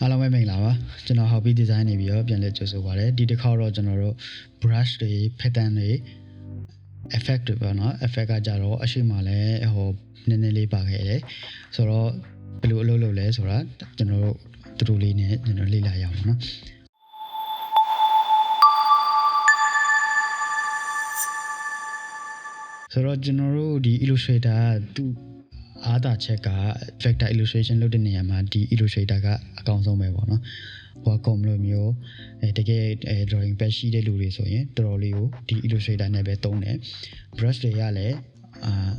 အားလုံးပဲမင်္ဂလာပါကျွန်တော် hobby design နေပြီးတော့ပြန်လည်ကြိုဆိုပါရစေဒီတစ်ခေါက်တော့ကျွန်တော်တို့ brush တွေ pattern တွေ effect တွေပေါ့နော် effect ကကြတော့အရှိမလဲဟိုနည်းနည်းလေးပါခဲ့တယ်ဆိုတော့ဘယ်လိုအလုပ်လုပ်လဲဆိုတာကျွန်တော်တို့တူတူလေးနဲ့ကျွန်တော်လေ့လာရအောင်နော်ဆိုတော့ကျွန်တော်တို့ဒီ illustrator ကသူ့ အားသာချက်က vector illustration လုပ်တဲ့နေရာမှာဒီ illustrator ကအကောင်းဆုံးပဲပေါ့နော်။ Wacom လိုမျိုးအဲတကယ်အဲ drawing pad ရှိတဲ့လူတွေဆိုရင်တော်တော်လေးကိုဒီ illustrator နဲ့ပဲသုံးတယ်။ brush တွေကလည်းအာ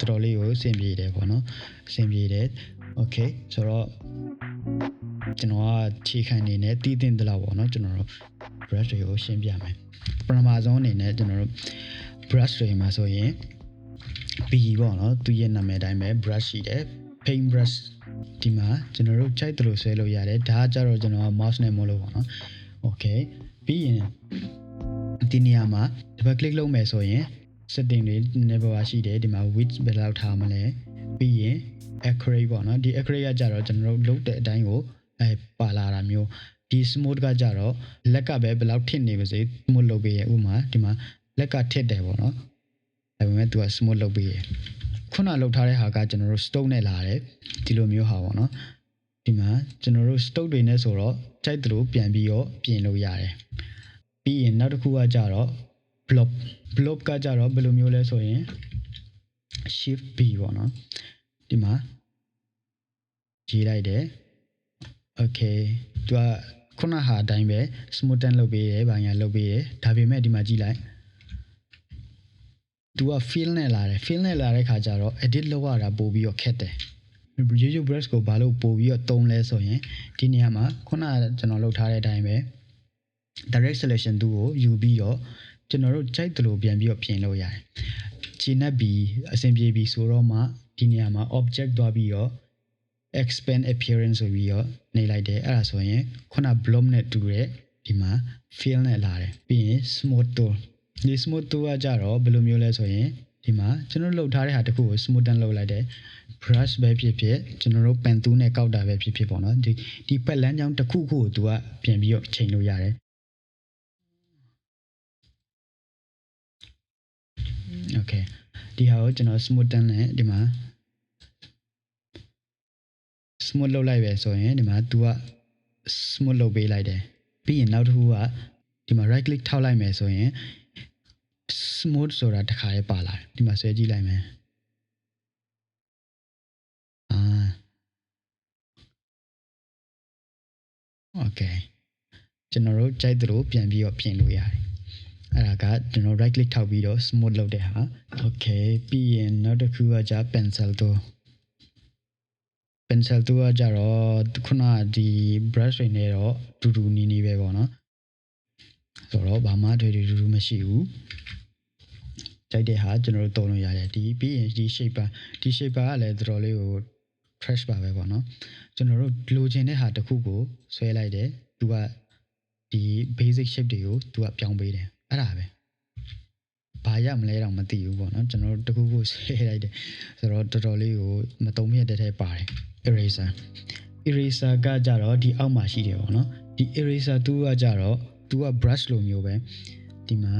တော်တော်လေးကိုအဆင်ပြေတယ်ပေါ့နော်။အဆင်ပြေတယ်။ Okay ဆိုတော့ကျွန်တော်ကခြေခံနေနဲ့တည်တင်သလောက်ပေါ့နော်ကျွန်တော်တို့ brush တွေကိုရှင်းပြမယ်။ပထမဆုံးအနေနဲ့ကျွန်တော်တို့ brush တွေမှာဆိုရင် B ပေါ့နော်သူရဲ့နာမည်အတိုင်းပဲ brush ရှိတယ် paint brush ဒီမှာကျွန်တော်တို့ခြိုက်တယ်လို့ဆွဲလို့ရတယ်ဒါကကြတော့ကျွန်တော်က mouse နဲ့မလို့ပေါ့နော် okay ပြီးရင်ဒီနေရာမှာ double click လုပ်မယ်ဆိုရင် setting တွေနည်းနည်းပါးရှိတယ်ဒီမှာ width ဘယ်လောက်ထားမလဲပြီးရင် accurate ပေါ့နော်ဒီ accurate ကကြတော့ကျွန်တော်တို့လုပ်တဲ့အတိုင်းကိုအဲပါလာတာမျိုးဒီ smooth ကကြတော့လက်ကပဲဘယ်လောက်ထစ်နေပါစေ smooth လုပ်ပေးရဥပမာဒီမှာလက်ကထစ်တယ်ပေါ့နော် ဒါပေမဲ့ तू က smooth လုပ်ပေးရခုနလောက်ထားတဲ့ဟာကကျွန်တော်တို့ stone နဲ့လာတယ်ဒီလိုမျိုးဟာပေါ့နော်ဒီမှာကျွန်တော်တို့ stone တွေနဲ့ဆိုတော့ကြိုက်သလိုပြန်ပြီးတော့ပြင်လို့ရတယ်ပြီးရင်နောက်တစ်ခုကကြတော့ blob blob ကကြတော့ဘယ်လိုမျိုးလဲဆိုရင် shift b ပေါ့နော်ဒီမှာရေးလိုက်တယ် okay သူကခုနဟာအတိုင်းပဲ smoothen လုပ်ပေးတယ်ဘာညာလုပ်ပေးတယ်ဒါပေမဲ့ဒီမှာကြည့်လိုက် သူက feel နဲ့လာတယ် feel နဲ့လာတဲ့ခါကျတော့ edit လုပ်ရတာပို့ပြီးတော့ခက်တယ် YouTube brush ကိုဘာလို့ပို့ပြီးတော့တုံးလဲဆိုရင်ဒီနေရာမှာခုနကကျွန်တော်လုပ်ထားတဲ့အတိုင်းပဲ direct selection သူ့ကိုယူပြီးတော့ကျွန်တော်တို့ကြိုက်တယ်လို့ပြန်ပြီးတော့ပြင်လို့ရတယ်။ခြေနဲ့ပြီးအဆင်ပြေပြီးဆိုတော့မှဒီနေရာမှာ object သွားပြီးတော့ expand appearance ဆိုပြီးတော့နေလိုက်တယ်အဲ့ဒါဆိုရင်ခုန blob နဲ့တူတဲ့ဒီမှာ fill နဲ့လာတယ်ပြီးရင် smooth tool ဒီ smooth tool ကကြတော့ဘယ်လိုမျိုးလဲဆိုရင်ဒီမှာကျွန်တော်လုပ်ထားတဲ့ဟာတစ်ခုကို smoothen လုပ်လိုက်တယ် brush ပဲဖြစ်ဖြစ်ကျွန်တော်တို့ pen tool နဲ့ကောက်တာပဲဖြစ်ဖြစ်ပေါ့နော်ဒီဒီပတ်လန်းကြောင်းတစ်ခုခုကိုသူကပြင်ပြီးတော့ချိန်လို့ရတယ် okay ဒီဟာကိုကျွန်တော် smoothen နဲ့ဒီမှာ smooth လုပ်လိုက်ပဲဆိုရင်ဒီမှာ तू က smooth လုပ်ပေးလိုက်တယ်ပြီးရင်နောက်တစ်ခုကဒီမှာ right click ထောက်လိုက်မယ်ဆိုရင် smooth ဆိုတာတစ်ခါလေးပါလာတယ်ဒီမှာဆွဲကြည့်လိုက်မယ်အာ okay ကျွန်တော်တို့ကြိုက်သလိုပြန်ပြီးတော့ပြင်လို့ရတယ်အဲ့ဒါကကျွန်တော် right click ထောက်ပြီးတော့ smooth လုပ်တဲ့ဟာ okay ပြီးရင်နောက်တစ်ခုကじゃ pencil tool pencil tool ကကြတော့ခုနကဒီ brush တွေနဲ့တော့တူတူနီးနီးပဲပေါ့နော်ဆိုတော့ဘာမှထွေထွေတူတူမရှိဘူး ကြိုက်တဲ့ဟာကျွန်တော်တို့တုံးလို့ရတယ်ဒီပြီးရင်ဒီ shaper ဒီ shaper ကလည်းတော်တော်လေးကို trash ပါပဲပေါ့နော်ကျွန်တော်တို့လိုချင်တဲ့ဟာတစ်ခုကိုဆွဲလိုက်တယ်သူကဒီ basic shape တွေကိုသူကပြောင်းပေးတယ်အဲ့ဒါပဲဘာရမလဲတော့မသိဘူးပေါ့နော်ကျွန်တော်တို့တခုခုဆွဲလိုက်တယ်ဆိုတော့တော်တော်လေးကိုမတုံ့မြတ်တဲ့ထဲပါတယ် eraser eraser ကကြတော့ဒီအောက်မှာရှိတယ်ပေါ့နော်ဒီ eraser သူကကြတော့သူက brush လိုမျိုးပဲဒီမှာ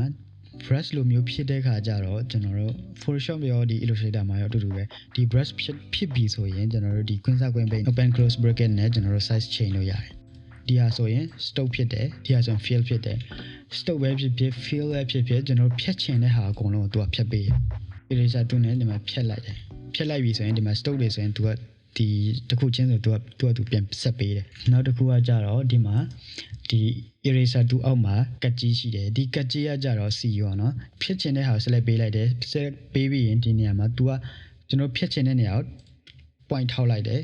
brush လိုမျိုးဖြစ်တဲ့ခါကျတော့ကျွန်တော်တို့ Photoshop ရောဒီ Illustrator မှာရောအတူတူပဲဒီ brush ဖြစ်ဖြစ်ပြီဆိုရင်ကျွန်တော်တို့ဒီကွင်းစကွင်းပိတ် open close bracket နဲ့ကျွန်တော်တို့ size change လုပ်ရတယ်ဒီဟာဆိုရင် stroke ဖြစ်တယ်ဒီဟာဆိုရင် fill ဖြစ်တယ် stroke ပဲဖြစ်ဖြစ် fill ပဲဖြစ်ဖြစ်ကျွန်တော်တို့ဖြတ်ချင်တဲ့ဟာအကုန်လုံးကိုသူကဖြတ်ပေးတယ် eraser သူနဲ့ဒီမှာဖြတ်လိုက်တယ်ဖြတ်လိုက်ပြီဆိုရင်ဒီမှာ stroke တွေဆိုရင်သူကဒီတစ်ခုချင်းဆိုသူကသူကသူပြန်ဆက်ပေးတယ်နောက်တစ်ခုကကြတော့ဒီမှာ ဒီ eraser 2အောက်မှာကတ်ကြီးရှိတယ်ဒီကတ်ကြီးကကြတော့ C ရောနော်ဖြစ်ချင်တဲ့ဟာကို select ပေးလိုက်တယ် select ပေးပြီးရင်ဒီနေရာမှာ तू ကကျွန်တော်ဖြစ်ချင်တဲ့နေရာကို point ထောက်လိုက်တယ်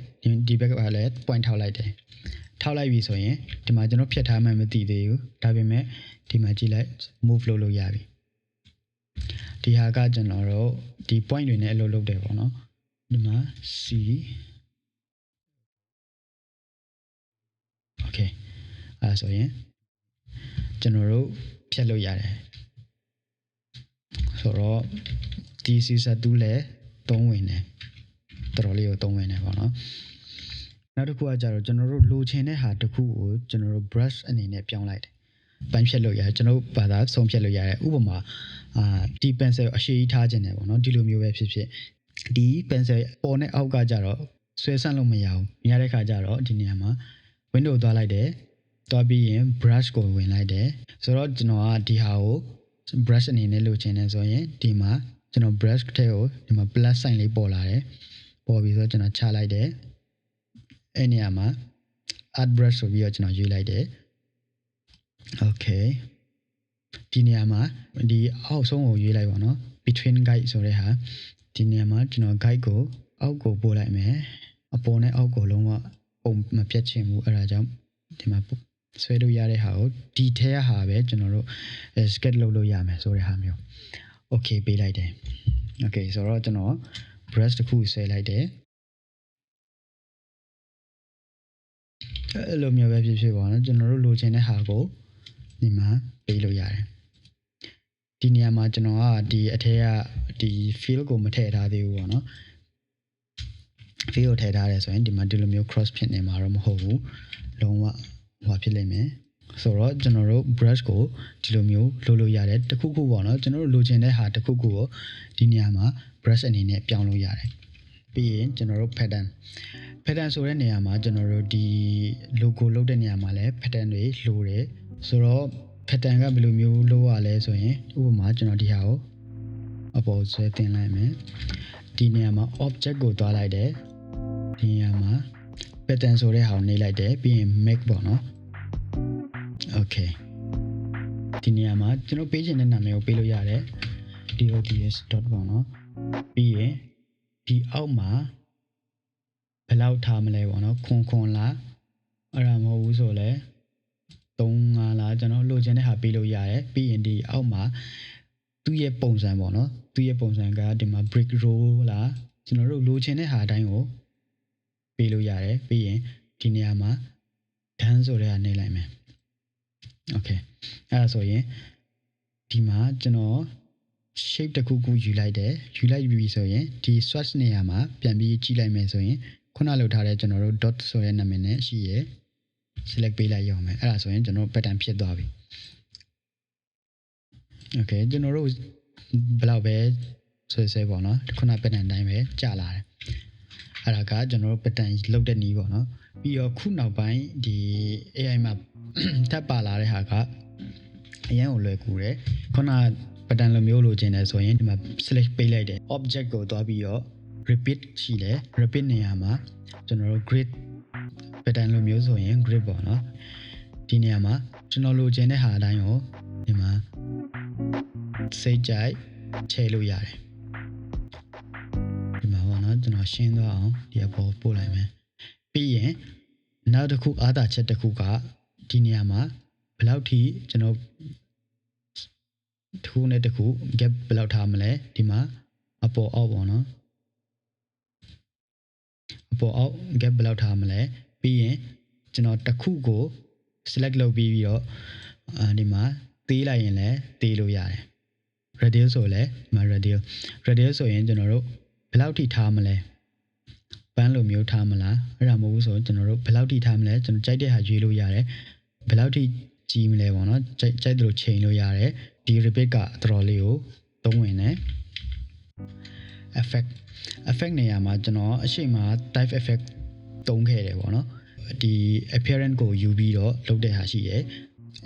ဒီဘက်ကလည်း point ထောက်လိုက်တယ်ထောက်လိုက်ပြီဆိုရင်ဒီမှာကျွန်တော်ဖြတ်ထားမှမသိသေးဘူးဒါပေမဲ့ဒီမှာကြည့်လိုက် move လုပ်လို့ရပြီဒီဟာကကျွန်တော်တို့ဒီ point တွေနဲ့အလုပ်လုပ်တယ်ပေါ့နော်ဒီမှာ C okay အဲဒါဆိုရင်ကျွန်တော်တို့ဖြတ်လို့ရတယ်ဆိုတော့ဒီ season 2လည်းသုံးဝင်တယ်တော်တော်လေးကိုသုံးဝင်တယ်ပေါ့နော်နောက်တစ်ခုကကြတော့ကျွန်တော်တို့လိုချင်တဲ့ဟာတစ်ခုကိုကျွန်တော်တို့ brush အနေနဲ့ပြောင်းလိုက်တယ်ပိုင်းဖြတ်လို့ရတယ်ကျွန်တော်တို့ဘာသာဆုံးဖြတ်လို့ရတယ်ဥပမာအာဒီ pencil အရှိကြီးထားခြင်းတယ်ပေါ့နော်ဒီလိုမျိုးပဲဖြစ်ဖြစ်ဒီ pencil ပေါ်နဲ့အောက်ကကြတော့ဆွဲဆန့်လို့မရဘူးမြင်ရတဲ့ခါကျတော့ဒီနေရာမှာ window သွားလိုက်တယ် သွားပြီးရင် brush ကိုဝင်လိုက်တယ်ဆိုတော့ကျွန်တော်ကဒီဟာကို brush အနေနဲ့လိုချင်တယ်ဆိုရင်ဒီမှာကျွန်တော် brush ထဲကိုဒီမှာ plus sign လေးပေါ်လာတယ်ပေါ်ပြီးဆိုတော့ကျွန်တော်ချလိုက်တယ်အဲ့နေရာမှာ add brush ဆိုပြီးတော့ကျွန်တော်ရွေးလိုက်တယ် okay ဒီနေရာမှာဒီအောက်ဆုံးကိုရွေးလိုက်ပါတော့ between guide ဆိုတဲ့ဟာဒီနေရာမှာကျွန်တော် guide ကိုအောက်ကိုပို့လိုက်မယ်အပေါ်နဲ့အောက်ကိုလုံးဝပုံမပြတ်ချင်ဘူးအဲ့ဒါကြောင့်ဒီမှာ ဆွဲလို့ရတဲ့ဟာကိုဒီထဲကဟာပဲကျွန်တော်တို့ sketch လုပ်လို့ရမယ်ဆိုတဲ့ဟာမျိုး okay ပေးလိုက်တယ် okay ဆိုတော့ကျွန်တော် brush တစ်ခုဆွဲလိုက်တယ်အဲ့လိုမျိုးပဲဖြစ်ဖြစ်ပါတော့ကျွန်တော်တို့လိုချင်တဲ့ဟာကိုဒီမှာပေးလို့ရတယ်ဒီနေရာမှာကျွန်တော်ကဒီအထက်ကဒီ field ကိုမထည့်ထားသေးဘူးပေါ့နော် field ကိုထည့်ထားတယ်ဆိုရင်ဒီမှာဒီလိုမျိုး cross ဖြစ်နေမှာတော့မဟုတ်ဘူးလုံးဝ ဟိုဖြစ်လိမ့်မယ်ဆိုတော့ကျွန်တော်တို့ brush ကိုဒီလိုမျိုးလိုလို့ရတယ်တခုခုပေါ့နော်ကျွန်တော်တို့လိုချင်တဲ့ဟာတခုခုကိုဒီနေရာမှာ brush အနေနဲ့ပြောင်းလို့ရတယ်ပြီးရင်ကျွန်တော်တို့ pattern pattern ဆိုတဲ့နေရာမှာကျွန်တော်တို့ဒီ logo လုပ်တဲ့နေရာမှာလည်း pattern တွေလိုတယ်ဆိုတော့ pattern ကဘယ်လိုမျိုးလုပ်ရလဲဆိုရင်ဥပမာကျွန်တော်ဒီဟာကိုအပေါ်ဆွဲတင်လိုက်မယ်ဒီနေရာမှာ object ကိုတွားလိုက်တယ်ဒီနေရာမှာ pattern ဆိုတဲ့ဟာကိုနှိပ်လိုက်တယ်ပြီးရင် make ပေါ့နော် okay ဒီနေရာမှာကျွန်တော်ပေးချင်တဲ့နာမည်ကိုပေးလို့ရတယ် dots. ပေါ့နော်ပြီးရင်ဒီအောက်မှာဘယ်လောက်ထားမလဲပေါ့နော်ခွန်ခွန်လားအဲ့ဒါမဟုတ်ဘူးဆိုလဲ3 5လားကျွန်တော်လိုချင်တဲ့ဟာပေးလို့ရတယ်ပြီးရင်ဒီအောက်မှာသူ့ရဲ့ပုံစံပေါ့နော်သူ့ရဲ့ပုံစံကဒီမှာ brick roll လားကျွန်တော်တို့လိုချင်တဲ့ဟာအတိုင်းကို ပေးလို့ရတယ်ပြီးရင်ဒီနေရာမှာ done ဆိုတဲ့ဟာနှိပ်လိုက်မယ် okay အဲ့ဒါဆိုရင်ဒီမှာကျွန်တော် shape တစ်ခုခုယူလိုက်တယ်ယူလိုက်ပြီဆိုရင်ဒီ swatch နေရာမှာပြန်ပြီးကြည့်လိုက်မယ်ဆိုရင်ခုနလောက်ထားတဲ့ကျွန်တော်တို့ dot ဆိုတဲ့နာမည်နဲ့ရှိရယ် select ပေးလိုက်ရအောင်မယ်အဲ့ဒါဆိုရင်ကျွန်တော် pattern ဖြစ်သွားပြီ okay ကျွန်တော်တို့ဘယ်လောက်ပဲဆွဲဆွဲပေါ့နော်ခုန pattern တိုင်းပဲကြာလာတယ် အဲ့ဒါကကျွန်တော်တို့ pattern လုတ်တဲ့နည်းပေါ့နော်ပြီးတော့ခုနောက်ပိုင်းဒီ AI မှာထပ်ပါလာတဲ့ဟာကအရင်ကိုလွယ်ကူတယ်ခုန pattern လိုမျိုးလိုချင်တယ်ဆိုရင်ဒီမှာ select ပေးလိုက်တယ် object ကိုသွားပြီးတော့ repeat ရှိတယ် repeat နေရာမှာကျွန်တော်တို့ grid pattern လိုမျိုးဆိုရင် grid ပေါ့နော်ဒီနေရာမှာကျွန်တော်လိုချင်တဲ့ဟာအတိုင်းကိုဒီမှာစိတ်ကြိုက်ထည့်လို့ရတယ်ဒီမှာပေါ့နော် ကျွန်တော်ရှင်းသွားအောင်ဒီအပေါ်ပို့လိုက်မယ်ပြီးရင်နောက်တစ်ခုအားသာချက်တစ်ခုကဒီနေရာမှာဘယ်လောက်ထိကျွန်တော်တစ်ခုနဲ့တစ်ခု gap ဘယ်လောက်ထားမလဲဒီမှာအပေါ်အောက်ပေါ့နော်အပေါ်အောက် gap ဘယ်လောက်ထားမလဲပြီးရင်ကျွန်တော်တစ်ခုကို select လုပ်ပြီးပြီးတော့အာဒီမှာသေးလိုက်ရင်လည်းသေးလို့ရတယ် radius ဆိုလည်းဒီမှာ radius radius ဆိုရင်ကျွန်တော်တို့ ဘယ်လောက်ထိထားမလဲပန်းလိုမျိုးထားမလားအဲ့ဒါမဟုတ်ဘူးဆိုကျွန်တော်တို့ဘယ်လောက်ထိထားမလဲကျွန်တော်ကြိုက်တဲ့ဟာရွေးလို့ရတယ်ဘယ်လောက်ထိကြီးမလဲပေါ့နော်ကြိုက်ကြိုက်တယ်လို့ချိန်လို့ရတယ်ဒီ repeat ကတော်တော်လေးကိုသုံးဝင်တယ် effect effect နေရာမှာကျွန်တော်အရှိမ type effect သုံးခဲ့တယ်ပေါ့နော်ဒီ appearance ကိုယူပြီးတော့လုပ်တဲ့ဟာရှိရယ်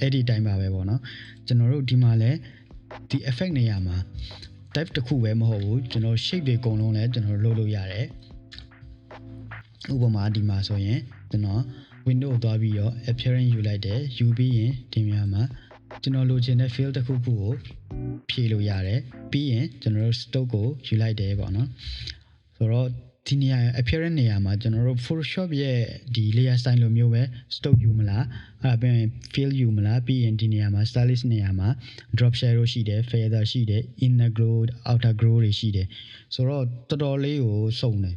အဲ့ဒီတိုင်းပါပဲပေါ့နော်ကျွန်တော်တို့ဒီမှာလဲဒီ effect နေရာမှာ type တစ်ခုပဲမဟုတ်ဘူးကျွန်တော် shape တွေအကုန်လုံးလဲကျွန်တော်လုပ်လို့ရတယ်ဥပမာဒီမှာဆိုရင်ကျွန်တော် window ကိုသွားပြီးတော့ appearance ယူလိုက်တယ်ယူပြီးရင်ဒီနေရာမှာကျွန်တော်လိုချင်တဲ့ field တစ်ခုခုကိုဖြည့်လို့ရတယ်ပြီးရင်ကျွန်တော်တို့ stock ကိုယူလိုက်တယ်ပေါ့နော်ဆိုတော့ ဒီနေရာ appearance နေရာမှာကျွန်တော်တို့ Photoshop ရဲ့ဒီ layer style လိုမျိုးပဲ stock ယူမလားအဲ့ဒါပြီးရင် fill ယူမလားပြီးရင်ဒီနေရာမှာ stylist နေရာမှာ drop shadow ရှိတယ် feather ရှိတယ် inner glow outer glow တွေရှိတယ်ဆိုတော့တော်တော်လေးကိုစုံတယ်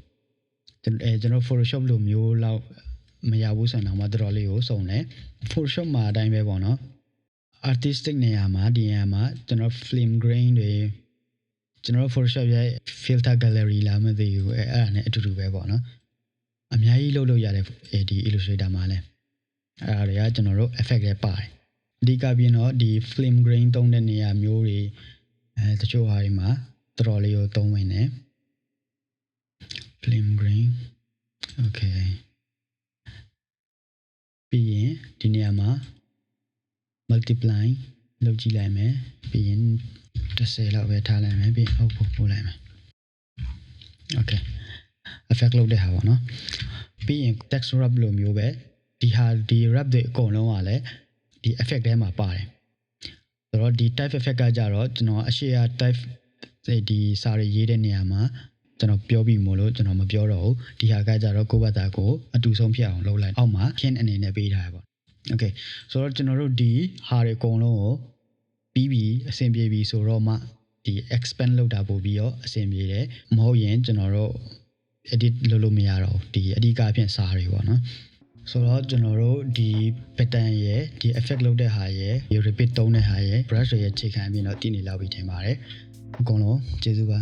ကျွန်တော်အဲကျွန်တော် Photoshop လိုမျိုးလောက်မရဘူးဆိုရင်တော့တော်တော်လေးကိုစုံတယ် Photoshop မှာအတိုင်းပဲပေါ့နော် artistic နေရာမှာဒီနေရာမှာကျွန်တော် film grain တွေ ကျွန်တော် Photoshop ရဲ့ filter gallery လာမသိဘူးအဲအဲ့ဒါနဲ့အတူတူပဲပေါ့နော်အများကြီးလုပ်လို့ရတယ်အဲဒီ Illustrator မှာလည်းအဲ့ဒါတွေကကျွန်တော်တို့ effect တွေပါတယ်အဓိကပြင်တော့ဒီ flame grain သုံးတဲ့နေရာမျိုးတွေအဲတချို့ဟာတွေမှာတော်တော်လေးကိုသုံးဝင်တယ် flame grain okay ပြီးရင်ဒီနေရာမှာ multiply လုပ်ကြည့်လိုက်မယ်ပြီးရင်30လောက်ပဲထားလိုက်မယ်ပြီးရင်အောက်ပို့ပို့လိုက်မယ် okay effect လုပ်တဲ့ဟာပေါ့နော်ပြီးရင် text wrap လိုမျိုးပဲဒီဟာဒီ wrap တွေအကုန်လုံးကလည်းဒီ effect ထဲမှာပါတယ်ဆိုတော့ဒီ type effect ကကြတော့ကျွန်တော်အရှိရ type ဒီစာရီရေးတဲ့နေရာမှာကျွန်တော်ပြောပြီးမို့လို့ကျွန်တော်မပြောတော့ဘူးဒီဟာကကြတော့ကိုယ့်ဘာသာကိုအတူဆုံးဖြစ်အောင်လုပ်လိုက်အောက်မှာ pin အနေနဲ့ပေးထားရပါ Okay ဆိုတော့ကျွန်တော်တို့ဒီဟာတွေအကုန်လုံးကိုပြီးပြီးအဆင်ပြေပြီဆိုတော့မှဒီ expand လုပ်တာပို့ပြီးတော့အဆင်ပြေတယ်မဟုတ်ရင်ကျွန်တော်တို့ edit လုပ်လို့မရတော့ဘူးဒီအဓိကအဖြစ်စားတွေပေါ့နော်ဆိုတော့ကျွန်တော်တို့ဒီ pattern ရယ်ဒီ effect လုပ်တဲ့ဟာရယ်ဒီ repeat သုံးတဲ့ဟာရယ် brush တွေရဲ့ခြေခံအပြင်တော့တည်နေလောက်ပြီထင်ပါတယ်အကုန်လုံးကျေးဇူးပါ